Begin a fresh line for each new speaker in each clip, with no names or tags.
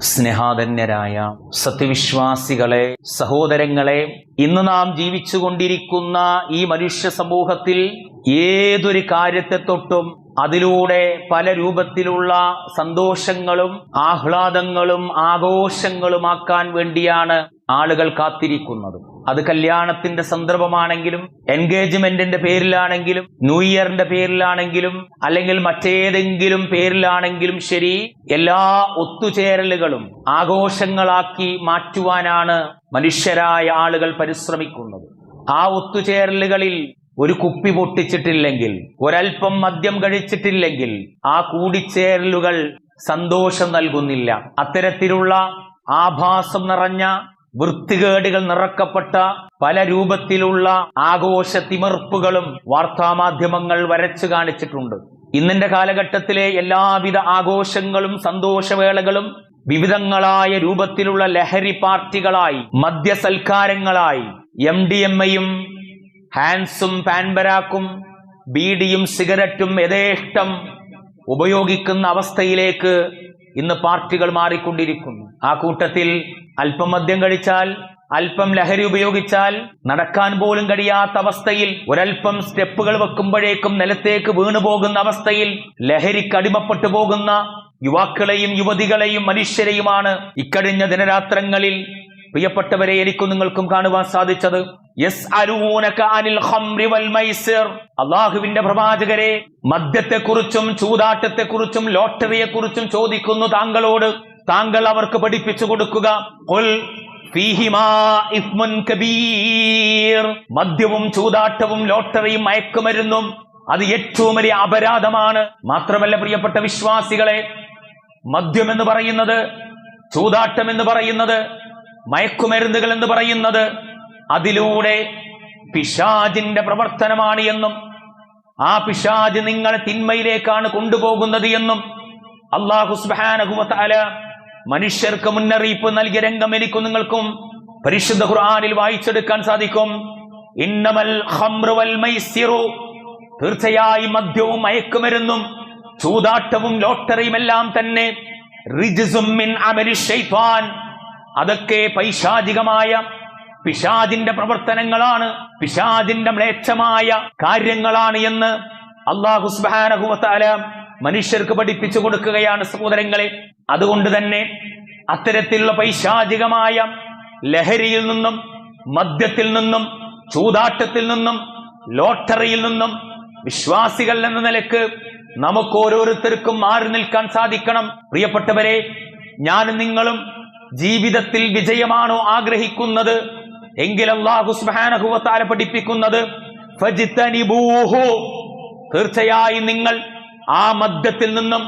സ്നേഹാധന്യരായ സത്യവിശ്വാസികളെ സഹോദരങ്ങളെ ഇന്ന് നാം ജീവിച്ചുകൊണ്ടിരിക്കുന്ന ഈ മനുഷ്യ സമൂഹത്തിൽ ഏതൊരു കാര്യത്തെ തൊട്ടും അതിലൂടെ പല രൂപത്തിലുള്ള സന്തോഷങ്ങളും ആഹ്ലാദങ്ങളും ആഘോഷങ്ങളുമാക്കാൻ വേണ്ടിയാണ് ആളുകൾ കാത്തിരിക്കുന്നത്. അത് കല്യാണത്തിന്റെ സന്ദർഭമാണെങ്കിലും എൻഗേജ്മെന്റിന്റെ പേരിലാണെങ്കിലും ന്യൂ ഇയറിന്റെ പേരിലാണെങ്കിലും അല്ലെങ്കിൽ മറ്റേതെങ്കിലും പേരിലാണെങ്കിലും ശരി എല്ലാ ഒത്തുചേരലുകളും ആഘോഷങ്ങളാക്കി മാറ്റുവാനാണ് മനുഷ്യരായ ആളുകൾ പരിശ്രമിക്കുന്നത്. ആ ഒത്തുചേരലുകളിൽ ഒരു കുപ്പി പൊട്ടിച്ചിട്ടില്ലെങ്കിൽ ഒരൽപ്പം മദ്യം കഴിച്ചിട്ടില്ലെങ്കിൽ ആ കൂടിച്ചേരലുകൾ സന്തോഷം നൽകുന്നില്ല. അത്തരത്തിലുള്ള ആഭാസം നിറഞ്ഞ വൃത്തികേടുകൾ നിറക്കപ്പെട്ട പല രൂപത്തിലുള്ള ആഘോഷ തിമിർപ്പുകളും വാർത്താമാധ്യമങ്ങൾ വരച്ചു കാണിച്ചിട്ടുണ്ട്. ഇന്നിന്റെ കാലഘട്ടത്തിലെ എല്ലാവിധ ആഘോഷങ്ങളും സന്തോഷവേളകളും വിവിധങ്ങളായ രൂപത്തിലുള്ള ലഹരി പാർട്ടികളായി മദ്യസൽക്കാരങ്ങളായി എം ഡി എം എയും ഹാൻസും പാൻബരാക്കും ബീഡിയും സിഗരറ്റും യഥേഷ്ടം ഉപയോഗിക്കുന്ന അവസ്ഥയിലേക്ക് ഇന്ന് പാർട്ടികൾ മാറിക്കൊണ്ടിരിക്കുന്നു. ആ കൂട്ടത്തിൽ അല്പം മദ്യം കഴിച്ചാൽ അല്പം ലഹരി ഉപയോഗിച്ചാൽ നടക്കാൻ പോലും കഴിയാത്ത അവസ്ഥയിൽ ഒരൽപ്പം സ്റ്റെപ്പുകൾ വെക്കുമ്പോഴേക്കും നിലത്തേക്ക് വീണുപോകുന്ന അവസ്ഥയിൽ ലഹരിക്ക് അടിമപ്പെട്ടു പോകുന്ന യുവാക്കളെയും യുവതികളെയും മനുഷ്യരെയുമാണ് ഇക്കഴിഞ്ഞ ദിനരാത്രങ്ങളിൽ പ്രിയപ്പെട്ടവരെ എനിക്കും നിങ്ങൾക്കും കാണുവാൻ സാധിച്ചത്. യെസ് അനിൽ അള്ളാഹുവിന്റെ പ്രവാചകരെ മദ്യത്തെക്കുറിച്ചും ചൂതാട്ടത്തെക്കുറിച്ചും ലോട്ടറിയെക്കുറിച്ചും ചോദിക്കുന്നു താങ്കളോട്. താങ്കൾ അവർക്ക് പഠിപ്പിച്ചു കൊടുക്കുക. മദ്യവും ചൂതാട്ടവും ലോട്ടറിയും മയക്കുമരുന്നും അത് ഏറ്റവും വലിയ അപരാധമാണ്. മാത്രമല്ല പ്രിയപ്പെട്ട വിശ്വാസികളെ മദ്യം എന്ന് പറയുന്നത് ചൂതാട്ടം എന്ന് പറയുന്നത് മയക്കുമരുന്നുകൾ എന്ന് പറയുന്നത് അതിലൂടെ പിശാജിന്റെ പ്രവർത്തനമാണ് എന്നും ആ പിശാജ് നിങ്ങളെ തിന്മയിലേക്കാണ് കൊണ്ടുപോകുന്നത് എന്നും അള്ളാഹു സുബാനഹുമത്താല മനുഷ്യർക്ക് മുന്നറിയിപ്പ് നൽകിയ രംഗം എനിക്കും നിങ്ങൾക്കും പരിശുദ്ധ ഖുർആാനിൽ വായിച്ചെടുക്കാൻ സാധിക്കും. ഇന്നമൽ തീർച്ചയായും മദ്യവും മയക്കുമരുന്നും ചൂതാട്ടവും ലോട്ടറിയും എല്ലാം തന്നെ അതൊക്കെ പൈശാചികമായ പിശാദിന്റെ പ്രവർത്തനങ്ങളാണ് പിശാദിന്റെ മ്ലേച്ഛമായ കാര്യങ്ങളാണ് എന്ന് അള്ളാഹുസ്ബാനഹുല മനുഷ്യർക്ക് പഠിപ്പിച്ചു കൊടുക്കുകയാണ് സഹോദരങ്ങളെ. അതുകൊണ്ട് തന്നെ അത്തരത്തിലുള്ള പൈശാചികമായ ലഹരിയിൽ നിന്നും മദ്യത്തിൽ നിന്നും ചൂതാട്ടത്തിൽ നിന്നും ലോട്ടറിയിൽ നിന്നും വിശ്വാസികൾ എന്ന നിലയ്ക്ക് നമുക്ക് ഓരോരുത്തർക്കും മാറി നിൽക്കാൻ സാധിക്കണം. പ്രിയപ്പെട്ടവരെ ഞാൻ നിങ്ങളും ജീവിതത്തിൽ വിജയമാണോ ആഗ്രഹിക്കുന്നത്? എങ്കിൽ അള്ളാഹു സുബാനഹുവത്താല പഠിപ്പിക്കുന്നത്. തീർച്ചയായും നിങ്ങൾ ആ മദ്യത്തിൽ നിന്നും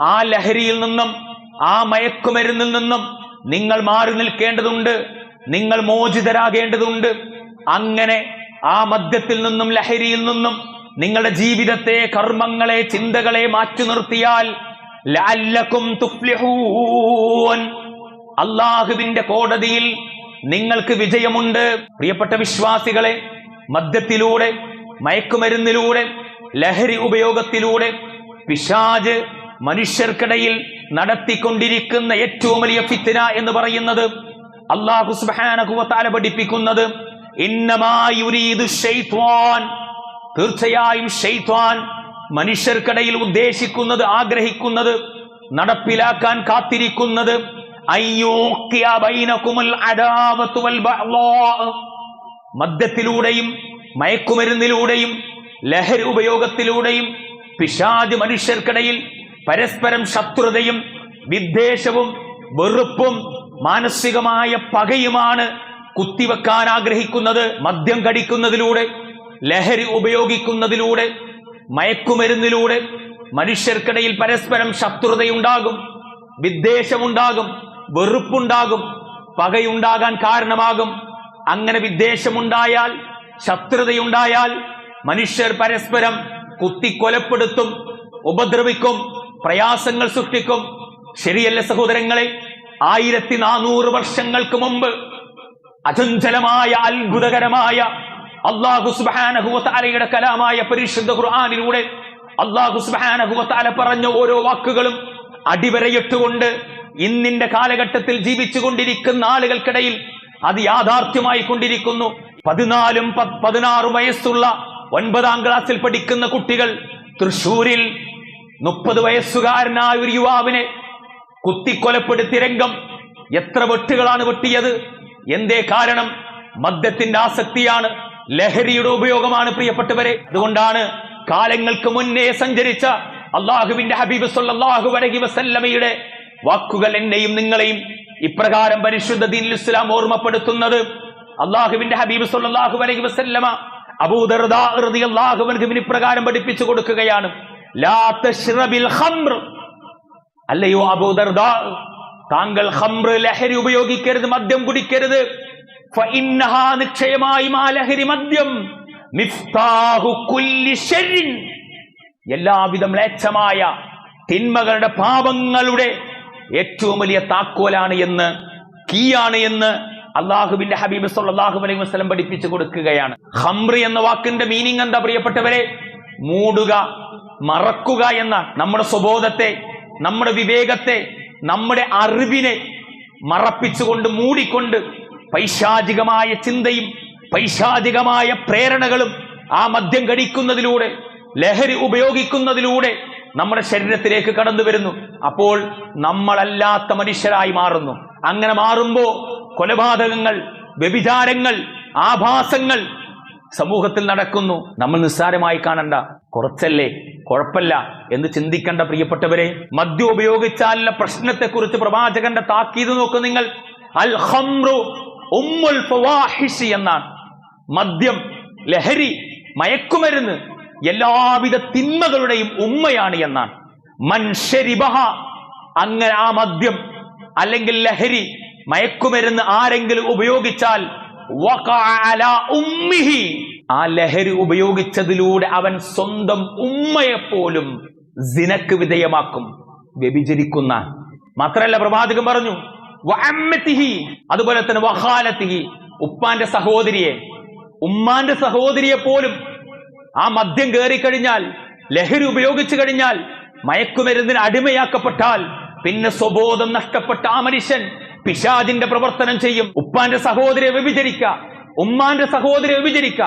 ആ ലഹരിയിൽ നിന്നും ആ മയക്കുമരുന്നിൽ നിന്നും നിങ്ങൾ മാറി നിൽക്കേണ്ടതുണ്ട് നിങ്ങൾ മോചിതരാകേണ്ടതുണ്ട്. അങ്ങനെ ആ മദ്യത്തിൽ നിന്നും ലഹരിയിൽ നിന്നും നിങ്ങളുടെ ജീവിതത്തെ കർമ്മങ്ങളെ ചിന്തകളെ മാറ്റി നിർത്തിയാൽ അള്ളാഹുവിന്റെ കോടതിയിൽ നിങ്ങൾക്ക് വിജയമുണ്ട്. പ്രിയപ്പെട്ട വിശ്വാസികളെ മദ്യത്തിലൂടെ മയക്കുമരുന്നിലൂടെ ലഹരി ഉപയോഗത്തിലൂടെ പിശാജ് മനുഷ്യർക്കിടയിൽ നടത്തിക്കൊണ്ടിരിക്കുന്ന ഏറ്റവും വലിയ ഫിത്തിന എന്ന് പറയുന്നത് അള്ളാഹു സുബാനകുവത്താല പഠിപ്പിക്കുന്നത് തീർച്ചയായും മനുഷ്യർക്കിടയിൽ ഉദ്ദേശിക്കുന്നത് ആഗ്രഹിക്കുന്നത് നടപ്പിലാക്കാൻ കാത്തിരിക്കുന്നത്. മദ്യത്തിലൂടെയും മയക്കുമരുന്നിലൂടെയും ലഹരി ഉപയോഗത്തിലൂടെയും പിശാജ് മനുഷ്യർക്കിടയിൽ പരസ്പരം ശത്രുതയും വിദ്വേഷവും വെറുപ്പും മാനസികമായ പകയുമാണ് കുത്തിവെക്കാൻ ആഗ്രഹിക്കുന്നത് മദ്യം കടിക്കുന്നതിലൂടെ ലഹരി ഉപയോഗിക്കുന്നതിലൂടെ മയക്കുമരുന്നിലൂടെ മനുഷ്യർക്കിടയിൽ പരസ്പരം ശത്രുതയുണ്ടാകും വിദ്വേഷമുണ്ടാകും വെറുപ്പുണ്ടാകും പകയുണ്ടാകാൻ കാരണമാകും. അങ്ങനെ വിദ്വേഷമുണ്ടായാൽ ശത്രുതയുണ്ടായാൽ മനുഷ്യർ പരസ്പരം കുത്തിക്കൊലപ്പെടുത്തും ഉപദ്രവിക്കും പ്രയാസങ്ങൾ സൃഷ്ടിക്കും. ശരിയല്ല സഹോദരങ്ങളെ? ആയിരത്തി നാനൂറ് വർഷങ്ങൾക്ക് മുമ്പ് അചഞ്ചലമായ അത്ഭുതകരമായ അള്ളാഹു കലാമായ പരിശുദ്ധ ഖുർആാനിലൂടെ അള്ളാഹു പറഞ്ഞ ഓരോ വാക്കുകളും അടിവരയിട്ടുകൊണ്ട് ഇന്നിന്റെ കാലഘട്ടത്തിൽ ജീവിച്ചു കൊണ്ടിരിക്കുന്ന ആളുകൾക്കിടയിൽ അത് യാഥാർത്ഥ്യമായി കൊണ്ടിരിക്കുന്നു. പതിനാലും പതിനാറും വയസ്സുള്ള ഒൻപതാം ക്ലാസ്സിൽ പഠിക്കുന്ന കുട്ടികൾ തൃശൂരിൽ മുപ്പത് വയസ്സുകാരനായ ഒരു യുവാവിനെ കുത്തിക്കൊലപ്പെടുത്തി രംഗം. എത്ര വെട്ടുകളാണ് വെട്ടിയത്? എന്തേ കാരണം? മദ്യത്തിന്റെ ആസക്തിയാണ്. ലഹരിയുടെ ഉപയോഗമാണ് പ്രിയപ്പെട്ടവരെ. അതുകൊണ്ടാണ് കാലങ്ങൾക്ക് മുന്നേ സഞ്ചരിച്ച അള്ളാഹുവിന്റെ ഹബീബ് സല്ലാഹു അലൈഹി വസല്ലമയുടെ വാക്കുകൾ എന്നെയും നിങ്ങളെയും ഇപ്രകാരം പരിശുദ്ധ ദീൻ ഇസ്ലാം ഓർമ്മപ്പെടുത്തുന്നത്. അള്ളാഹുവിന്റെ ഹബീബ് സല്ലാഹു അലൈഹി വസല്ലമ അബൂദർദാ റളിയല്ലാഹു അൻഹുവിന് ഇപ്രകാരം പഠിപ്പിച്ചു കൊടുക്കുകയാണ്. അല്ലയോ അബൂദർദാ താങ്കൾ ഹംറ് ലഹരി ഉപയോഗിക്കരുത് മദ്യം കുടിക്കരുത്. നിശ്ചയമായും ആ ലഹരി മദ്യം. എല്ലാവിധ മ്ലേച്ഛമായ തിന്മകളുടെ പാപങ്ങളുടെ ഏറ്റവും വലിയ താക്കോലാണ് എന്ന് കീയാണ് എന്ന് അള്ളാഹുവിന്റെ ഹബീബ് സല്ലല്ലാഹു അലൈഹി വസ്ലം പഠിപ്പിച്ചു കൊടുക്കുകയാണ്. ഹംറി എന്ന വാക്കിന്റെ മീനിങ് എന്താ പ്രിയപ്പെട്ടവരെ? മൂടുക മറക്കുക എന്ന നമ്മുടെ സ്വബോധത്തെ നമ്മുടെ വിവേകത്തെ നമ്മുടെ അറിവിനെ മറപ്പിച്ചുകൊണ്ട് മൂടിക്കൊണ്ട് പൈശാചികമായ ചിന്തയും പൈശാചികമായ പ്രേരണകളും ആ മദ്യം കടിക്കുന്നതിലൂടെ ലഹരി ഉപയോഗിക്കുന്നതിലൂടെ നമ്മുടെ ശരീരത്തിലേക്ക് കടന്നു വരുന്നു. അപ്പോൾ നമ്മളല്ലാത്ത മനുഷ്യരായി മാറുന്നു. അങ്ങനെ മാറുമ്പോ കൊലപാതകങ്ങൾ വ്യഭിചാരങ്ങൾ ആഭാസങ്ങൾ സമൂഹത്തിൽ നടക്കുന്നു. നമ്മൾ നിസ്സാരമായി കാണണ്ട. കുറച്ചല്ലേ? കുഴപ്പമില്ല എന്ന് ചിന്തിക്കേണ്ട പ്രിയപ്പെട്ടവരെ മദ്യം ഉപയോഗിച്ചാലുള്ള പ്രശ്നത്തെക്കുറിച്ച് പ്രവാചകന്റെ താക്കീത് നോക്ക് നിങ്ങൾ. അൽ ഉമ്മുൽ എന്നാണ്. മദ്യം ലഹരി മയക്കുമരുന്ന് എല്ലാവിധ തിന്മകളുടെയും ഉമ്മയാണ് എന്നാണ്. മൻഷരിബഹ അങ്ങനെ ആ മദ്യം അല്ലെങ്കിൽ ലഹരി മയക്കുമരുന്ന് ആരെങ്കിലും ഉപയോഗിച്ചാൽ ആ ലഹരി ഉപയോഗിച്ചതിലൂടെ അവൻ സ്വന്തം ഉമ്മയെപ്പോലും സിനക്ക് വിധേയമാക്കും വ്യഭിചരിക്കുന്ന. മാത്രല്ല പ്രവാചകൻ പറഞ്ഞു അതുപോലെ തന്നെ വഹാലത്തിഹി ഉപ്പാന്റെ സഹോദരിയെ. ഉമ്മാന്റെ സഹോദരിയെ പോലും ആ മദ്യം കയറിക്കഴിഞ്ഞാൽ ലഹരി ഉപയോഗിച്ചു കഴിഞ്ഞാൽ മയക്കുമരുന്നിന് അടിമയാക്കപ്പെട്ടാൽ പിന്നെ സ്വബോധം നഷ്ടപ്പെട്ട ആ മനുഷ്യൻ പിശാജിന്റെ പ്രവർത്തനം ചെയ്യും. ഉപ്പാന്റെ സഹോദരിയെ വ്യഭിചരിക്ക. ഉമ്മാന്റെ സഹോദരിയെ വ്യഭിചരിക്ക.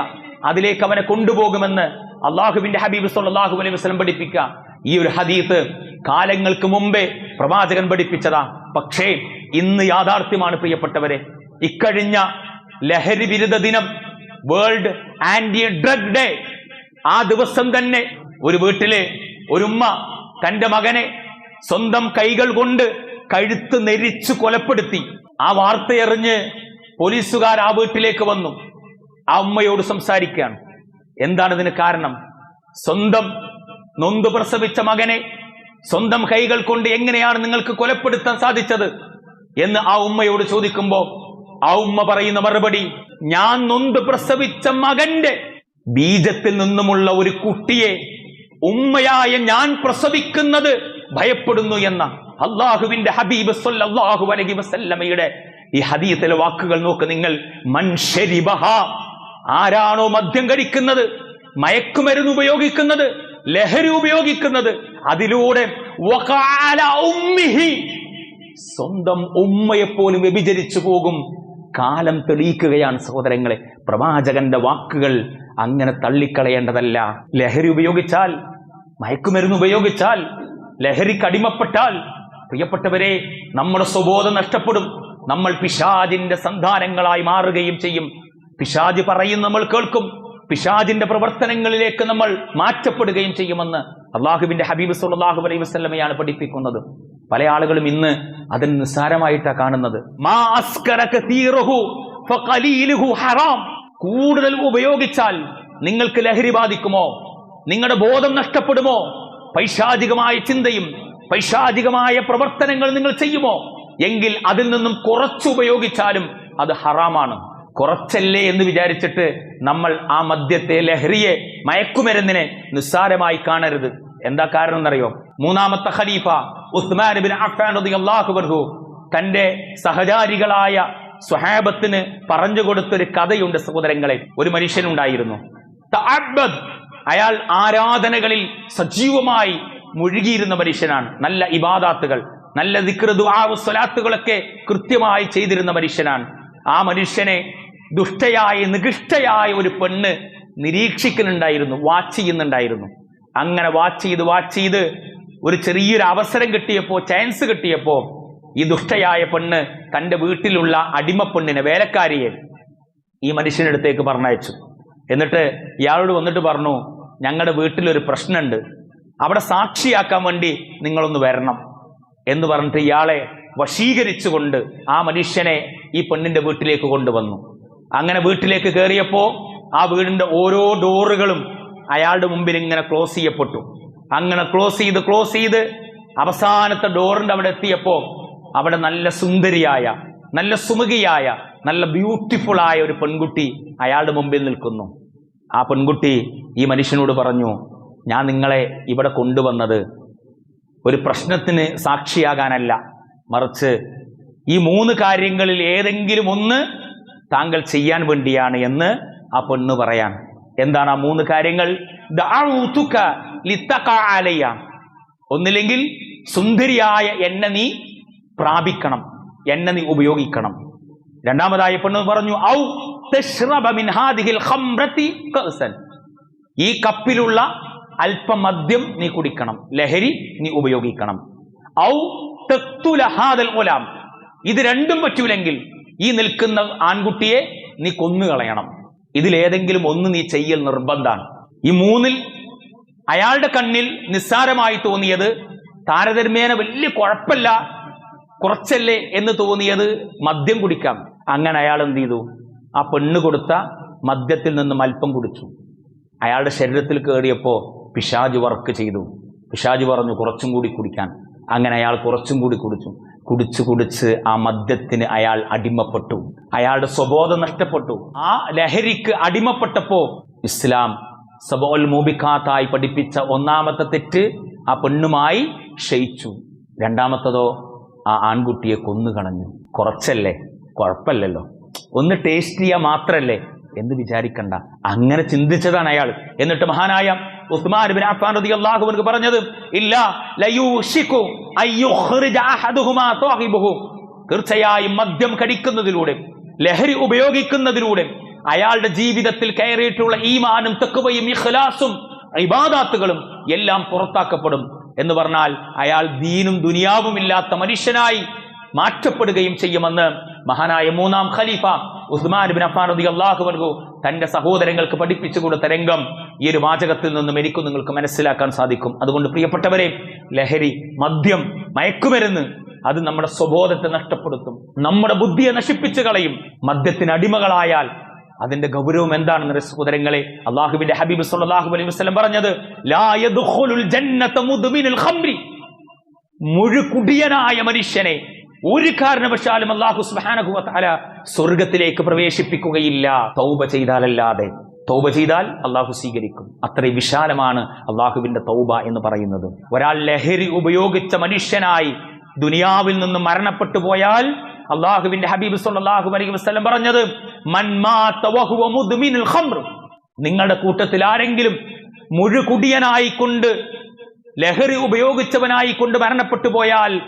അതിലേക്ക് അവനെ കൊണ്ടുപോകുമെന്ന് അള്ളാഹുവിന്റെ ഹബീബ് സല്ലാഹു അലൈഹി വസ്ലം പഠിപ്പിക്കുക ഈ ഒരു ഹദീത്ത് കാലങ്ങൾക്ക് മുമ്പേ പ്രവാചകൻ പഠിപ്പിച്ചതാ. പക്ഷേ ഇന്ന് യാഥാർത്ഥ്യമാണ് പ്രിയപ്പെട്ടവരെ. ഇക്കഴിഞ്ഞ ലഹരി വിരുദ്ധ ദിനം വേൾഡ് ആന്റി ഡ്രഗ് ഡേ ആ ദിവസം തന്നെ ഒരു വീട്ടിലെ ഒരുമ്മ തന്റെ മകനെ സ്വന്തം കൈകൾ കൊണ്ട് കഴുത്ത് നെരിച്ചു കൊലപ്പെടുത്തി. ആ വാർത്തയറിഞ്ഞ് പോലീസുകാർ ആ വീട്ടിലേക്ക് വന്നു. ആ അമ്മയോട് സംസാരിക്കുകയാണ്. എന്താണ് ഇതിന് കാരണം? സ്വന്തം നൊന്തു പ്രസവിച്ച മകനെ സ്വന്തം കൈകൾ കൊണ്ട് എങ്ങനെയാണ് നിങ്ങൾക്ക് കൊലപ്പെടുത്താൻ സാധിച്ചത് എന്ന് ആ ഉമ്മയോട് ചോദിക്കുമ്പോൾ ആ ഉമ്മ പറയുന്ന മറുപടി ഞാൻ നൊന്ത് പ്രസവിച്ച മകന്റെ ബീജത്തിൽ നിന്നുമുള്ള ഒരു കുട്ടിയെ ഉമ്മയായ ഞാൻ പ്രസവിക്കുന്നത് ഭയപ്പെടുന്നു എന്ന. അള്ളാഹുവിന്റെ ഹബീബ് സല്ലല്ലാഹു അലൈഹി വസല്ലമയുടെ ഈ ഹദീത്തിലെ വാക്കുകൾ നോക്ക് നിങ്ങൾ. മൻഷരിബഹ ആരാണോ മദ്യം കഴിക്കുന്നത് മയക്കുമരുന്ന് ഉപയോഗിക്കുന്നത് ലഹരി ഉപയോഗിക്കുന്നത് അതിലൂടെ സ്വന്തം ഉമ്മയെപ്പോലും വ്യഭിചരിച്ചു പോകും. കാലം തെളിയിക്കുകയാണ് സഹോദരങ്ങളെ. പ്രവാചകന്റെ വാക്കുകൾ അങ്ങനെ തള്ളിക്കളയേണ്ടതല്ല. ലഹരി ഉപയോഗിച്ചാൽ മയക്കുമരുന്ന് ഉപയോഗിച്ചാൽ ലഹരിക്ക് അടിമപ്പെട്ടാൽ പ്രിയപ്പെട്ടവരെ നമ്മുടെ സ്വബോധം നഷ്ടപ്പെടും. നമ്മൾ പിശാജിന്റെ സന്താനങ്ങളായി മാറുകയും ചെയ്യും. പിശാജ് പറയും നമ്മൾ കേൾക്കും. പിശാജിന്റെ പ്രവർത്തനങ്ങളിലേക്ക് നമ്മൾ മാറ്റപ്പെടുകയും ചെയ്യുമെന്ന് അള്ളാഹുവിന്റെ ഹബീബ് സുല്ലാഹു അലൈഹി വസ്ലമയാണ് പഠിപ്പിക്കുന്നത്. പല ആളുകളും ഇന്ന് അതിന് നിസ്സാരമായിട്ടാണ് കാണുന്നത്. കൂടുതൽ ഉപയോഗിച്ചാൽ നിങ്ങൾക്ക് ലഹരി ബാധിക്കുമോ? നിങ്ങളുടെ ബോധം നഷ്ടപ്പെടുമോ? പൈശാചികമായ ചിന്തയും പൈശാചികമായ പ്രവർത്തനങ്ങൾ നിങ്ങൾ ചെയ്യുമോ? എങ്കിൽ അതിൽ നിന്നും കുറച്ച് ഉപയോഗിച്ചാലും അത് ഹറാമാണ്. കുറച്ചല്ലേ എന്ന് വിചാരിച്ചിട്ട് നമ്മൾ ആ മദ്യത്തെ ലഹരിയെ മയക്കുമരുന്നിനെ നിസ്സാരമായി കാണരുത്. എന്താ കാരണം എന്നറിയോ? മൂന്നാമത്തെ ഖലീഫ ഉസ്മാൻ ബിൻ അഫ്ഫാൻ തന്റെ സഹചാരികളായ സ്വഹാബത്തിന് പറഞ്ഞു കൊടുത്തൊരു കഥയുണ്ട് സഹോദരങ്ങളെ. ഒരു മനുഷ്യനുണ്ടായിരുന്നു. അയാൾ ആരാധനകളിൽ സജീവമായി മുഴുകിയിരുന്ന മനുഷ്യനാണ്. നല്ല ഇബാദാത്തുകൾ നല്ല ദിക്റ് ദുആവ് സ്വലാത്തുകളൊക്കെ കൃത്യമായി ചെയ്തിരുന്ന മനുഷ്യനാണ്. ആ മനുഷ്യനെ ദുഷ്ടയായ നികൃഷ്ടയായ ഒരു പെണ്ണ് നിരീക്ഷിക്കുന്നുണ്ടായിരുന്നു വാച്ച് ചെയ്യുന്നുണ്ടായിരുന്നു. അങ്ങനെ വാച്ച് ചെയ്ത് വാച്ച് ചെയ്ത് ഒരു ചെറിയൊരു അവസരം കിട്ടിയപ്പോൾ ചാൻസ് കിട്ടിയപ്പോൾ ഈ ദുഷ്ടയായ പെണ്ണ് തന്റെ വീട്ടിലുള്ള അടിമ പെണ്ണിനെ വേലക്കാരിയെ ഈ മനുഷ്യന്റെ അടുത്തേക്ക് പറഞ്ഞയച്ചു. എന്നിട്ട് ഇയാളോട് വന്നിട്ട് പറഞ്ഞു ഞങ്ങളുടെ വീട്ടിലൊരു പ്രശ്നമുണ്ട് അവിടെ സാക്ഷിയാക്കാൻ വേണ്ടി നിങ്ങളൊന്ന് വരണം എന്ന് പറഞ്ഞിട്ട് ഇയാളെ വശീകരിച്ചുകൊണ്ട് ആ മനുഷ്യനെ ഈ പെണ്ണിന്റെ വീട്ടിലേക്ക് കൊണ്ടുവന്നു. അങ്ങനെ വീട്ടിലേക്ക് കയറിയപ്പോൾ ആ വീടിന്റെ ഓരോ ഡോറുകളും അയാളുടെ മുമ്പിൽ ഇങ്ങനെ ക്ലോസ് ചെയ്യപ്പെട്ടു. അങ്ങനെ ക്ലോസ് ചെയ്ത് ക്ലോസ് ചെയ്ത് അവസാനത്തെ ഡോറിന്റെ അവിടെ എത്തിയപ്പോൾ അവിടെ നല്ല സുന്ദരിയായ നല്ല സുമുഖിയായ നല്ല ബ്യൂട്ടിഫുൾ ആയ ഒരു പെൺകുട്ടി അയാളുടെ മുമ്പിൽ നിൽക്കുന്നു. ആ പെൺകുട്ടി ഈ മനുഷ്യനോട് പറഞ്ഞു ഞാൻ നിങ്ങളെ ഇവിടെ കൊണ്ടുവന്നത് ഒരു പ്രശ്നത്തിന് സാക്ഷിയാകാനല്ല. മറിച്ച് ഈ മൂന്ന് കാര്യങ്ങളിൽ ഏതെങ്കിലും ഒന്ന് താങ്കൾ ചെയ്യാൻ വേണ്ടിയാണ് എന്ന് ആ പെണ്ണ് പറയാൻ. എന്താണ് ആ മൂന്ന് കാര്യങ്ങൾ. ഒന്നില്ലെങ്കിൽ സുന്ദരിയായ എന്നെ നീ പ്രാപിക്കണം എന്നെ നീ ഉപയോഗിക്കണം. രണ്ടാമതായി പെണ്ണ് പറഞ്ഞു ഔ ഈ കപ്പിലുള്ള അല്പം മദ്യം നീ കുടിക്കണം. ലഹരി നീ ഉപയോഗിക്കണം. ഔ തഖ്തുല ലഹാദൽ ഗുലാം. ഇത് രണ്ടും പറ്റൂലെങ്കിൽ ഈ നിൽക്കുന്ന ആൺകുട്ടിയെ നീ കൊന്നുകളയണം. ഇതിലേതെങ്കിലും ഒന്ന് നീ ചെയ്യൽ നിർബന്ധമാണ് ഈ മൂന്നിൽ അയാളുടെ കണ്ണിൽ നിസ്സാരമായി തോന്നിയത് താരതമ്യേന വലിയ കുഴപ്പമില്ല. കുറച്ചല്ലേ എന്ന് തോന്നിയത് മദ്യം കുടിക്കാം. അങ്ങനെ അയാൾ എന്ത് ചെയ്തു? ആ പെണ്ണ് കൊടുത്ത മദ്യത്തിൽ നിന്നും അല്പം കുടിച്ചു. അയാളുടെ ശരീരത്തിൽ കയറിയപ്പോ പിശാജ് വർക്ക് ചെയ്തു. പിശാജ് പറഞ്ഞു കുറച്ചും കൂടി കുടിക്കാൻ. അങ്ങനെ അയാൾ കുറച്ചും കൂടി കുടിച്ചു. കുടിച്ച് കുടിച്ച് ആ മദ്യത്തിന് അയാൾ അടിമപ്പെട്ടു. അയാളുടെ സ്വബോധം നഷ്ടപ്പെട്ടു. ആ ലഹരിക്ക് അടിമപ്പെട്ടപ്പോ ഇസ്ലാം സബോൽ മൂബിക്കാത്തായി പഠിപ്പിച്ച ഒന്നാമത്തെ തെറ്റ് ആ പെണ്ണുമായി ക്ഷയിച്ചു. രണ്ടാമത്തതോ ആ ആൺകുട്ടിയെ കൊന്നുകളഞ്ഞു. കുറച്ചല്ലേ? കുഴപ്പമില്ലല്ലോ. ഒന്ന് ടേസ്റ്റ് ചെയ്യാൻ മാത്രല്ലേ? എന്ന് വിചാരിക്കണ്ട. അങ്ങനെ ചിന്തിച്ചതാണ് അയാൾ. എന്നിട്ട് മഹാനായ ഉസ്മാൻ അഫ്ഫാൻ പറഞ്ഞത് ഇല്ല തീർച്ചയായും മദ്യം കടിക്കുന്നതിലൂടെ ലഹരി ഉപയോഗിക്കുന്നതിലൂടെ അയാളുടെ ജീവിതത്തിൽ കയറിയിട്ടുള്ള ഈമാനും തെക്കുവയും ഇഖ്ലാസും ഇബാദാത്തുകളും എല്ലാം പുറത്താക്കപ്പെടും എന്ന് പറഞ്ഞാൽ അയാൾ ദീനും ദുനിയാവും ഇല്ലാത്ത മനുഷ്യനായി മാറ്റപ്പെടുകയും ചെയ്യുമെന്ന് മഹാനായ മൂന്നാം ഖലീഫ ഉസ്മാൻ ബിൻ അഫ്ഫാൻ അള്ളാഹു വർഗു തന്റെ സഹോദരങ്ങൾക്ക് പഠിപ്പിച്ചു കൊടുത്ത രംഗം ഈ ഒരു വാചകത്തിൽ നിന്നും എനിക്കും നിങ്ങൾക്ക് മനസ്സിലാക്കാൻ സാധിക്കും. അതുകൊണ്ട് പ്രിയപ്പെട്ടവരെ ലഹരി മദ്യം മയക്കുമരുന്ന് അത് നമ്മുടെ സ്വബോധത്തെ നഷ്ടപ്പെടുത്തും. നമ്മുടെ ബുദ്ധിയെ നശിപ്പിച്ചു കളയും. മദ്യത്തിന് അടിമകളായാൽ അതിന്റെ ഗൗരവം എന്താണെന്ന് സഹോദരങ്ങളെ അള്ളാഹുബിന്റെ ഹബീബ് സല്ലാഹു അലൈഹി വസ്ലം പറഞ്ഞത് മുഴുകുടിയനായ മനുഷ്യനെ ഒരു കാരണവശാലും അള്ളാഹു സുബ്ഹാനഹു വതആല സ്വർഗത്തിലേക്ക് പ്രവേശിപ്പിക്കുകയില്ല. തൗബ ചെയ്താലല്ലാതെ. തൗബ ചെയ്താൽ അള്ളാഹു സ്വീകരിക്കും. അത്രയും വിശാലമാണ് അള്ളാഹുവിന്റെ തൗബ എന്ന് പറയുന്നത്. ഒരാൾ ലഹരി ഉപയോഗിച്ച മനുഷ്യനായി ദുനിയാവിൽ നിന്ന് മരണപ്പെട്ടു പോയാൽ അള്ളാഹുവിന്റെ ഹബീബ് സല്ലല്ലാഹു അലൈഹി വസ്ലം പറഞ്ഞത് നിങ്ങളുടെ കൂട്ടത്തിൽ ആരെങ്കിലും മുഴുകുടിയനായിക്കൊണ്ട് ലഹരി ഉപയോഗിച്ചവനായി കൊണ്ട് മരണപ്പെട്ടു പോയാൽ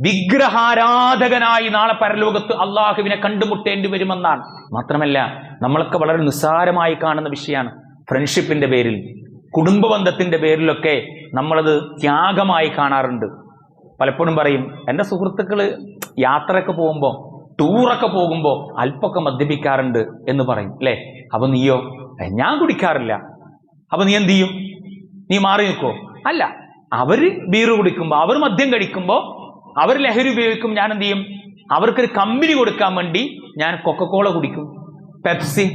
വിഗ്രഹാരാധകനായി നാളെ പരലോകത്ത് അള്ളാഹുവിനെ കണ്ടുമുട്ടേണ്ടി വരുമെന്നാണ്. മാത്രമല്ല നമ്മളൊക്കെ വളരെ നിസ്സാരമായി കാണുന്ന വിഷയമാണ് ഫ്രണ്ട്ഷിപ്പിന്റെ പേരിൽ കുടുംബബന്ധത്തിന്റെ പേരിലൊക്കെ നമ്മളത് ത്യാഗമായി കാണാറുണ്ട്. പലപ്പോഴും പറയും എന്റെ സുഹൃത്തുക്കൾ യാത്രയൊക്കെ പോകുമ്പോൾ ടൂറൊക്കെ പോകുമ്പോൾ അല്പമൊക്കെ മദ്യപിക്കാറുണ്ട് എന്ന് പറയും അല്ലേ? അപ്പൊ നീയോ ഞാൻ കുടിക്കാറില്ല അപ്പൊ നീ എന്ത് ചെയ്യും? നീ മാറി നിൽക്കോ? അല്ല. അവർ ബീറ് കുടിക്കുമ്പോ അവർ മദ്യം കഴിക്കുമ്പോ അവർ ലഹരി ഉപയോഗിക്കും ഞാൻ എന്ത് ചെയ്യും? അവർക്കൊരു കമ്പനി കൊടുക്കാൻ വേണ്ടി ഞാൻ കൊക്കക്കോള കുടിക്കും. പെപ്സി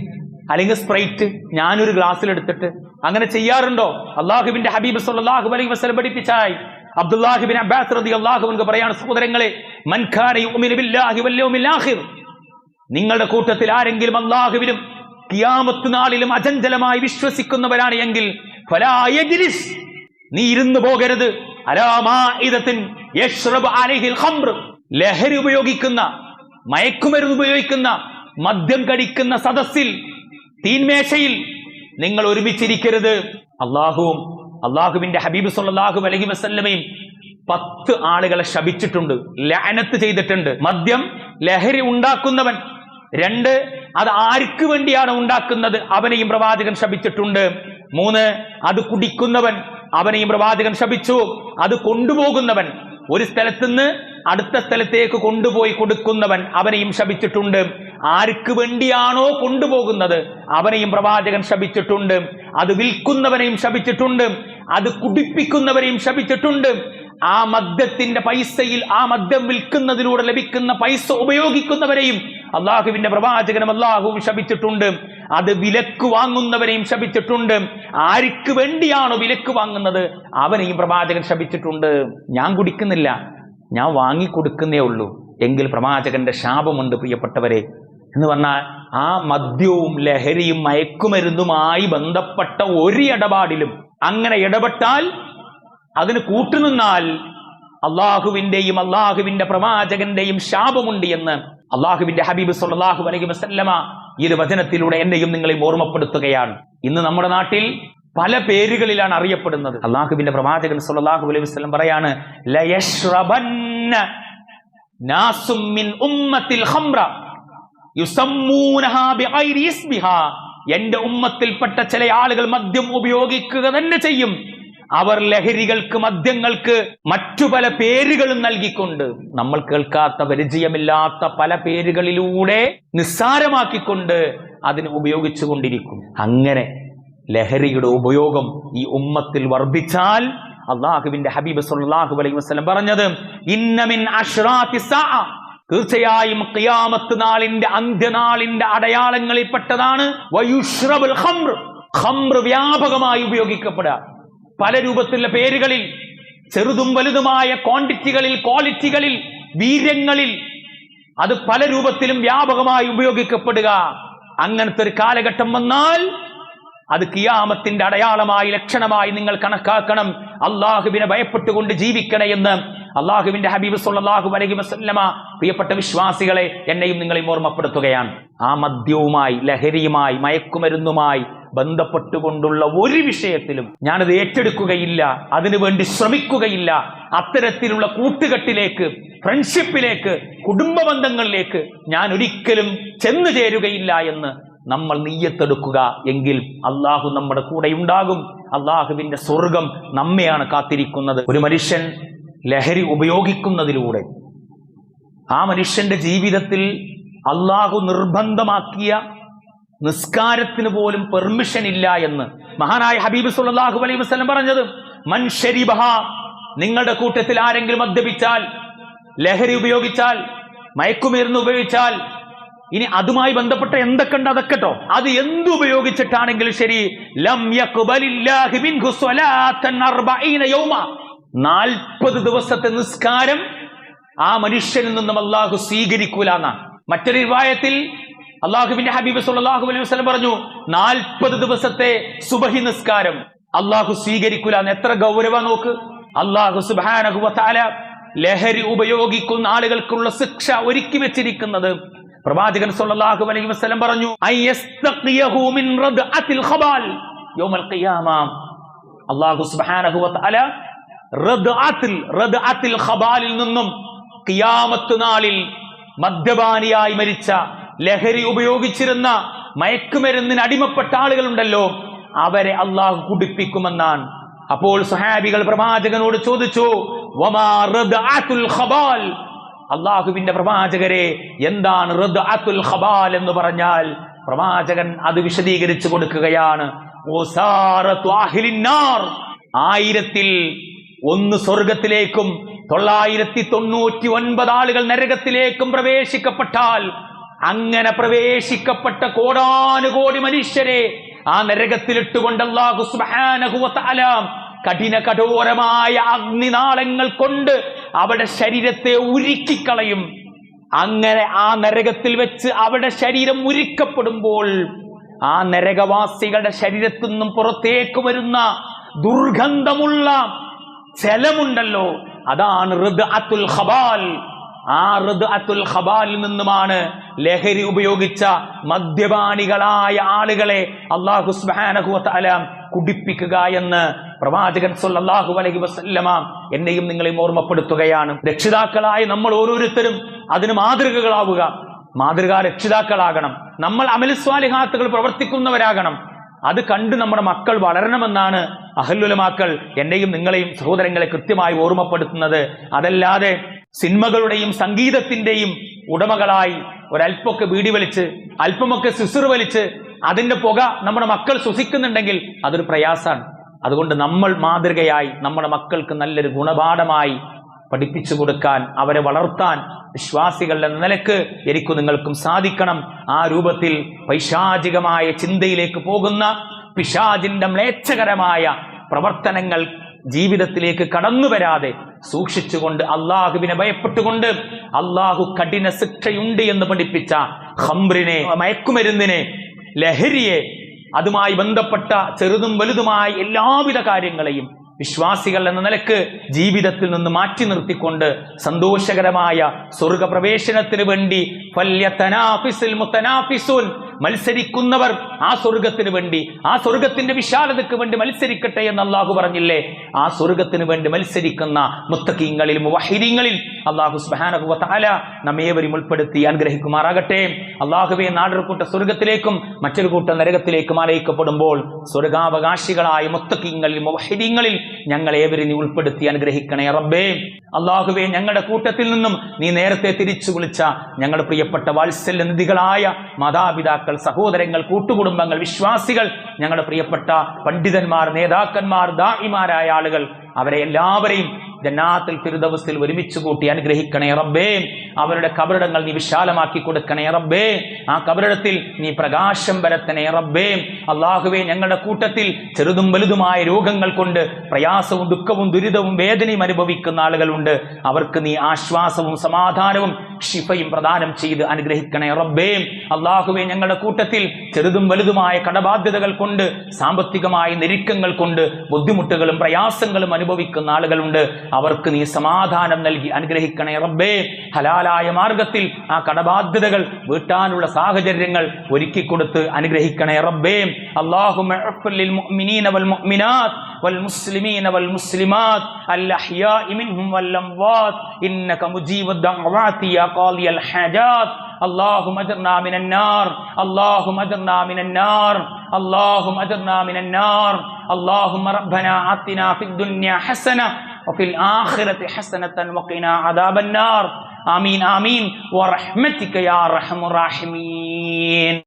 അല്ലെങ്കിൽ സ്പ്രൈറ്റ് ഞാനൊരു ഗ്ലാസ്സിൽ എടുത്തിട്ട് അങ്ങനെ ചെയ്യാറുണ്ടോ? അള്ളാഹുബിന്റെ ഹബീബ് സല്ലല്ലാഹു അലൈഹി വസ്ലം പഠിപ്പിച്ചായി. അബ്ദുല്ലാഹിബിൻ അബ്ബാസ് റളിയല്ലാഹു അൻഹു പറയാണ് സഹോദരങ്ങളെ മൻ കാന യുഅ്മിനു ബില്ലാഹി വൽ യൗമിൽ ആഖിർ. നിങ്ങളുടെ കൂട്ടത്തിൽ ആരെങ്കിലും അള്ളാഹുവിനും കിയാമത്ത് നാളിലും അചഞ്ചലമായി വിശ്വസിക്കുന്നവരാണ് എങ്കിൽ നീ ഇരുന്നു പോകരുത്. ലഹരി ഉപയോഗിക്കുന്ന മയക്കുമരുന്ന് ഉപയോഗിക്കുന്ന മദ്യം കടിക്കുന്ന സദസ്സിൽ തീന്മേശയിൽ നിങ്ങൾ ഒരുമിച്ചിരിക്കരുത്. അള്ളാഹുവും അള്ളാഹുവിന്റെ ഹബീബ് സല്ലല്ലാഹു അലഹി വസ്ല്ലമയും പത്ത് ആളുകളെ ശപിച്ചിട്ടുണ്ട് ലഅനത്ത് ചെയ്തിട്ടുണ്ട്. മദ്യം ലഹരി ഉണ്ടാക്കുന്നവൻ രണ്ട് അത് ആർക്ക് വേണ്ടിയാണ് ഉണ്ടാക്കുന്നത്? അവനെയും പ്രവാചകൻ ശപിച്ചിട്ടുണ്ട്. മൂന്ന് അത് കുടിക്കുന്നവൻ അവനെയും പ്രവാചകൻ ശപിച്ചു. അത് കൊണ്ടുപോകുന്നവൻ ഒരു സ്ഥലത്തുനിന്ന് അടുത്ത സ്ഥലത്തേക്ക് കൊണ്ടുപോയി കൊടുക്കുന്നവൻ അവനെയും ശപിച്ചിട്ടുണ്ട്. ആർക്ക് വേണ്ടിയാണോ കൊണ്ടുപോകുന്നത്? അവനെയും പ്രവാചകൻ ശപിച്ചിട്ടുണ്ട്. അത് വിൽക്കുന്നവനെയും ശപിച്ചിട്ടുണ്ട്. അത് കുടിപ്പിക്കുന്നവരെയും ശപിച്ചിട്ടുണ്ട്. ആ മദ്യത്തിന്റെ പൈസയിൽ ആ മദ്യം വിൽക്കുന്നതിലൂടെ ലഭിക്കുന്ന പൈസ ഉപയോഗിക്കുന്നവരെയും അള്ളാഹുവിന്റെ പ്രവാചകനും അള്ളാഹുവും ശപിച്ചിട്ടുണ്ട്. അത് വിലക്ക് വാങ്ങുന്നവരെയും ശപിച്ചിട്ടുണ്ട്. ആർക്ക് വേണ്ടിയാണോ വിലക്ക് വാങ്ങുന്നത്? അവനെയും പ്രവാചകൻ ശപിച്ചിട്ടുണ്ട്. ഞാൻ കുടിക്കുന്നില്ല. ഞാൻ വാങ്ങിക്കൊടുക്കുന്നേ ഉള്ളൂ. എങ്കിൽ പ്രവാചകന്റെ ശാപമുണ്ട് പ്രിയപ്പെട്ടവരെ. എന്ന് പറഞ്ഞാൽ ആ മദ്യവും ലഹരിയും മയക്കുമരുന്നുമായി ബന്ധപ്പെട്ട ഒരു ഇടപാടിലും അങ്ങനെ ഇടപെട്ടാൽ അതിന് കൂട്ടുനിന്നാൽ അള്ളാഹുവിന്റെയും അള്ളാഹുവിന്റെ പ്രവാചകന്റെയും ശാപമുണ്ട് എന്ന് അള്ളാഹുവിന്റെ ഹബീബ് സല്ലല്ലാഹു അലൈഹി വസല്ലമ ഈ ഒരു വചനത്തിലൂടെ എന്നെയും നിങ്ങളെയും ഓർമ്മപ്പെടുത്തുകയാണ്. ഇന്ന് നമ്മുടെ നാട്ടിൽ പല പേരുകളിലാണ് അറിയപ്പെടുന്നത്. അള്ളാഹുവിന്റെ പ്രവാചകൻ സല്ലല്ലാഹു അലൈഹി വസ്ലം പറയാണ് എന്റെ ഉമ്മത്തിൽപ്പെട്ട ചില ആളുകൾ മദ്യം ഉപയോഗിക്കുക തന്നെ ചെയ്യും. അവർ ലഹരികൾക്ക് മദ്യങ്ങൾക്ക് മറ്റു പല പേരുകളും നൽകിക്കൊണ്ട് നമ്മൾ കേൾക്കാത്ത പരിചയമില്ലാത്ത പല പേരുകളിലൂടെ നിസ്സാരമാക്കിക്കൊണ്ട് അതിന് ഉപയോഗിച്ചു കൊണ്ടിരിക്കും അങ്ങനെ ലഹരിയുടെ ഉപയോഗം ഈ ഉമ്മത്തിൽ വർദ്ധിച്ചാൽ അള്ളാഹുവിന്റെ ഹബീബ് സല്ലല്ലാഹു അലൈഹി വസ്ലം പറഞ്ഞത് ഇന്നമിൻ തീർച്ചയായും ഖിയാമത്ത് നാളിന്റെ അന്ത്യനാളിന്റെ അടയാളങ്ങളിൽപ്പെട്ടതാണ് ഖംർ വ്യാപകമായി ഉപയോഗിക്കപ്പെടുക. പല രൂപത്തിലുള്ള പേരുകളിൽ ചെറുതും വലുതുമായ ക്വാണ്ടിറ്റികളിൽ ക്വാളിറ്റികളിൽ വീര്യങ്ങളിൽ അത് പല രൂപത്തിലും വ്യാപകമായി ഉപയോഗിക്കപ്പെടുക. അങ്ങനത്തെ ഒരു കാലഘട്ടം വന്നാൽ അത് കിയാമത്തിന്റെ അടയാളമായി ലക്ഷണമായി നിങ്ങൾ കണക്കാക്കണം. അള്ളാഹുവിനെ ഭയപ്പെട്ടുകൊണ്ട് ജീവിക്കണേ എന്ന്. അള്ളാഹുവിന്റെ ഹബീബ് സുല്ലാഹു വലഹി വസല്ലമ പ്രിയപ്പെട്ട വിശ്വാസികളെ എന്നെയും നിങ്ങളെയും ഓർമ്മപ്പെടുത്തുകയാണ്. ആ മദ്യവുമായി ലഹരിയുമായി മയക്കുമരുന്നുമായി ബന്ധപ്പെട്ടുകൊണ്ടുള്ള ഒരു വിഷയത്തിലും ഞാനത് ഏറ്റെടുക്കുകയില്ല അതിനുവേണ്ടി ശ്രമിക്കുകയില്ല. അത്തരത്തിലുള്ള കൂട്ടുകെട്ടിലേക്ക് ഫ്രണ്ട്ഷിപ്പിലേക്ക് കുടുംബ ബന്ധങ്ങളിലേക്ക് ഞാൻ ഒരിക്കലും ചെന്നു ചേരുകയില്ല എന്ന് നമ്മൾ നെയ്യത്തെടുക്കുക എങ്കിൽ അള്ളാഹു നമ്മുടെ കൂടെ ഉണ്ടാകും അള്ളാഹുവിന്റെ സ്വർഗം നമ്മയാണ് കാത്തിരിക്കുന്നത്. ഒരു മനുഷ്യൻ ലഹരി ഉപയോഗിക്കുന്നതിലൂടെ ആ മനുഷ്യന്റെ ജീവിതത്തിൽ അള്ളാഹു നിർബന്ധമാക്കിയ നിസ്കാരത്തിന് പോലും പെർമിഷൻ ഇല്ല എന്ന്. മഹാനായ ഹബീബ് സുല്ലാഹു അലൈഹി വസ്ലം പറഞ്ഞത് മൻ ശരിബഹ നിങ്ങളുടെ കൂട്ടത്തിൽ ആരെങ്കിലും മദ്യപിച്ചാൽ ലഹരി ഉപയോഗിച്ചാൽ മയക്കുമരുന്ന് ഉപയോഗിച്ചാൽ ഇനി അതുമായി ബന്ധപ്പെട്ട എന്തൊക്കെ ഉണ്ട് അതൊക്കെട്ടോ അത് എന്തുപയോഗിച്ചിട്ടാണെങ്കിലും ശരി ലം നാൽപ്പത് ദിവസത്തെ നിസ്കാരം ആ മനുഷ്യനിൽ നിന്നും അള്ളാഹു സ്വീകരിക്കൂലെന്നാണ് മറ്റൊരു വിവാഹത്തിൽ അള്ളാഹുവിന്റെ ഹബീബ് സുല്ലാഹു അലൈഹി വസ്ലം പറഞ്ഞു നാൽപ്പത് ദിവസത്തെ സുബഹി നിസ്കാരം അള്ളാഹു സ്വീകരിക്കൂല എന്ന് എത്ര ഗൗരവ നോക്ക്. അള്ളാഹു സുബ്ഹാനഹു വതആല ലഹരി ഉപയോഗിക്കുന്ന ആളുകൾക്കുള്ള ശിക്ഷ ഒരുക്കി വെച്ചിരിക്കുന്നത്. പ്രവാചകൻ സുല്ലാഹു അലൈഹി വസ്ലം പറഞ്ഞു അള്ളാഹു ഖബാലിൽ നിന്നും ഖിയാമത്ത് നാളിൽ മദ്യപാനിയായി മരിച്ച ലഹരി ഉപയോഗിച്ചിരുന്ന മയക്കുമരുന്നിന് അടിമപ്പെട്ട ആളുകളുണ്ടല്ലോ അവരെ അള്ളാഹു കുടിപ്പിക്കുമെന്നാണ്. അപ്പോൾ സഹാബികൾ പ്രവാചകനോട് ചോദിച്ചു അള്ളാഹുവിന്റെ പ്രവാചകരെ എന്താണ് റദ്അത്തുൽ ഖബാൽ എന്ന് പറഞ്ഞാൽ? പ്രവാചകൻ അത് വിശദീകരിച്ചു കൊടുക്കുകയാണ്. ആയിരത്തിൽ ഒന്ന് സ്വർഗത്തിലേക്കും തൊള്ളായിരത്തി തൊണ്ണൂറ്റി ഒൻപത് ആളുകൾ നരകത്തിലേക്കും പ്രവേശിക്കപ്പെട്ടാൽ അങ്ങനെ പ്രവേശിക്കപ്പെട്ട കോടാനുകോടി മനുഷ്യരെ ആ നരകത്തിലിട്ടുകൊണ്ട് അള്ളാഹു കഠിന കഠോരമായ അഗ്നിനാളങ്ങൾ കൊണ്ട് അവിടെ ശരീരത്തെ ഉരുക്കിക്കളയും. അങ്ങനെ ആ നരകത്തിൽ വെച്ച് അവിടെ ശരീരം ഉരുക്കപ്പെടുമ്പോൾ ആ നരകവാസികളുടെ ശരീരത്തു നിന്നും പുറത്തേക്ക് വരുന്ന ദുർഗന്ധമുള്ള ജലമുണ്ടല്ലോ. അതാണ് ഹബാൽ ആ അത്തുൽ ഖബാലിൽ നിന്നുമാണ് ലഹരി ഉപയോഗിച്ച മദ്യപാനികളായ ആളുകളെ അള്ളാഹു തആല കുടിപ്പിക്കുക എന്ന് പ്രവാചകൻ സൊല്ലാഹു അലൈഹി വസല്ലമ എന്നെയും നിങ്ങളെയും ഓർമ്മപ്പെടുത്തുകയാണ്. രക്ഷിതാക്കളായ നമ്മൾ ഓരോരുത്തരും അതിന് മാതൃകകളാവുക. മാതൃകാ രക്ഷിതാക്കളാകണം. നമ്മൾ അമലസ്വാലിഹാത്തുകൾ പ്രവർത്തിക്കുന്നവരാകണം. അത് കണ്ട് നമ്മുടെ മക്കൾ വളരണമെന്നാണ് അഹല്ലുലമാക്കൾ എന്നെയും നിങ്ങളെയും സഹോദരങ്ങളെ കൃത്യമായി ഓർമ്മപ്പെടുത്തുന്നത്. അതല്ലാതെ സിനിമകളുടെയും സംഗീതത്തിന്റെയും ഉടമകളായി ഒരല്പമൊക്കെ വീടി വലിച്ച് അല്പമൊക്കെ സിസുർ വലിച്ച് അതിന്റെ പുക നമ്മുടെ മക്കൾ ശ്വസിക്കുന്നുണ്ടെങ്കിൽ അതൊരു പ്രയാസമാണ് അതുകൊണ്ട് നമ്മൾ മാതൃകയായി നമ്മുടെ മക്കൾക്ക് നല്ലൊരു ഗുണപാഠമായി പഠിപ്പിച്ചു കൊടുക്കാൻ അവരെ വളർത്താൻ വിശ്വാസികൾ എന്ന നിലയ്ക്ക് എനിക്ക് നിങ്ങൾക്കും സാധിക്കണം. ആ രൂപത്തിൽ പൈശാചികമായ ചിന്തയിലേക്ക് പോകുന്ന പിശാചിന്റെ മ്ലേച്ഛകരമായ പ്രവർത്തനങ്ങൾ ജീവിതത്തിലേക്ക് കടന്നു വരാതെ സൂക്ഷിച്ചുകൊണ്ട് അള്ളാഹുവിനെ ഭയപ്പെട്ടുകൊണ്ട് അള്ളാഹു കഠിന ശിക്ഷയുണ്ട് എന്ന് പഠിപ്പിച്ച ഹംറിനെ മയക്കുമരുന്നിനെ ലഹരിയെ അതുമായി ബന്ധപ്പെട്ട ചെറുതും വലുതുമായ എല്ലാവിധ കാര്യങ്ങളെയും വിശ്വാസികൾ എന്ന നിലയ്ക്ക് ജീവിതത്തിൽ നിന്ന് മാറ്റി നിർത്തിക്കൊണ്ട് സന്തോഷകരമായ സ്വർഗപ്രവേശനത്തിന് വേണ്ടി മത്സരിക്കുന്നവർ ആ സ്വർഗത്തിന് വേണ്ടി ആ സ്വർഗത്തിന്റെ വിശാലതയ്ക്ക് വേണ്ടി മത്സരിക്കട്ടെ എന്ന് അള്ളാഹു പറഞ്ഞില്ലേ? ആ സ്വർഗത്തിന് വേണ്ടി മത്സരിക്കുന്ന മുത്തക്കീങ്ങളിൽ മുവഹിദീങ്ങളിൽ അള്ളാഹു സുബാനഹുല നമ്മേവരും ഉൾപ്പെടുത്തി അനുഗ്രഹിക്കുമാറാകട്ടെ. അള്ളാഹുവെ നാടൊരു കൂട്ട സ്വർഗത്തിലേക്കും മറ്റൊരു കൂട്ട നരകത്തിലേക്കും ആലയിക്കപ്പെടുമ്പോൾ സ്വർഗാവകാശികളായ മുത്തക്കീങ്ങളിൽ മുവഹിദീങ്ങളിൽ ഞങ്ങളേവരും നീ ഉൾപ്പെടുത്തി അനുഗ്രഹിക്കണേ റബ്ബേ. അള്ളാഹുവെ ഞങ്ങളുടെ കൂട്ടത്തിൽ നിന്നും നീ നേരത്തെ തിരിച്ചു വിളിച്ച ഞങ്ങളുടെ പ്രിയപ്പെട്ട വാത്സല്യ നിധികളായ മാതാപിതാക്കൾ സഹോദരങ്ങൾ കൂട്ടുകുടുംബങ്ങൾ വിശ്വാസികൾ ഞങ്ങളുടെ പ്രിയപ്പെട്ട പണ്ഡിതന്മാർ നേതാക്കന്മാർ ദാഹിമാരായ ആളുകൾ അവരെ എല്ലാവരെയും ജന്നാത്തിൽ തിരുദവസിൽ ഒരുമിച്ച് കൂട്ടി അനുഗ്രഹിക്കണേ റബ്ബേ. അവരുടെ കബറിടങ്ങൾ നീ വിശാലമാക്കി കൊടുക്കണേ റബ്ബേ. ആ കബറിടത്തിൽ നീ പ്രകാശം വരത്തണേ റബ്ബേ. അള്ളാഹുവേ ഞങ്ങളുടെ കൂട്ടത്തിൽ ചെറുതും വലുതുമായ രോഗങ്ങൾ കൊണ്ട് പ്രയാസവും ദുഃഖവും ദുരിതവും വേദനയും അനുഭവിക്കുന്ന ആളുകളുണ്ട്. അവർക്ക് നീ ആശ്വാസവും സമാധാനവും ഷിഫയും പ്രദാനം ചെയ്ത് അനുഗ്രഹിക്കണേ റബ്ബേ. അള്ളാഹുവെ ഞങ്ങളുടെ കൂട്ടത്തിൽ ചെറുതും വലുതുമായ കടബാധ്യതകൾ കൊണ്ട് സാമ്പത്തികമായ ഞെരുക്കങ്ങൾ കൊണ്ട് ബുദ്ധിമുട്ടുകളും പ്രയാസങ്ങളും അനുഭവിക്കുന്ന ആളുകളുണ്ട്. അവർക്ക് നീ സമാധാനം നൽകി അനുഗ്രഹിക്കണേ റബ്ബേ ഹലാലായ മാർഗത്തിൽ ആ കടബാധ്യതകൾ വീട്ടാനുള്ള സാഹചര്യങ്ങൾ ഒരുക്കി കൊടുത്ത് അനുഗ്രഹിക്കണേ റബ്ബേ അള്ളാഹു والمسلمين والمسلمات الأحياء منهم والأموات إنك مجيب الدعوات يا قاضي الحاجات اللهم اجرنا من النار اللهم اجرنا من النار اللهم اجرنا من النار اللهم ربنا آتنا في الدنيا حسنة وفي الآخرة حسنة وقنا عذاب النار. آمين آمين. ورحمتك يا أرحم الراحمين.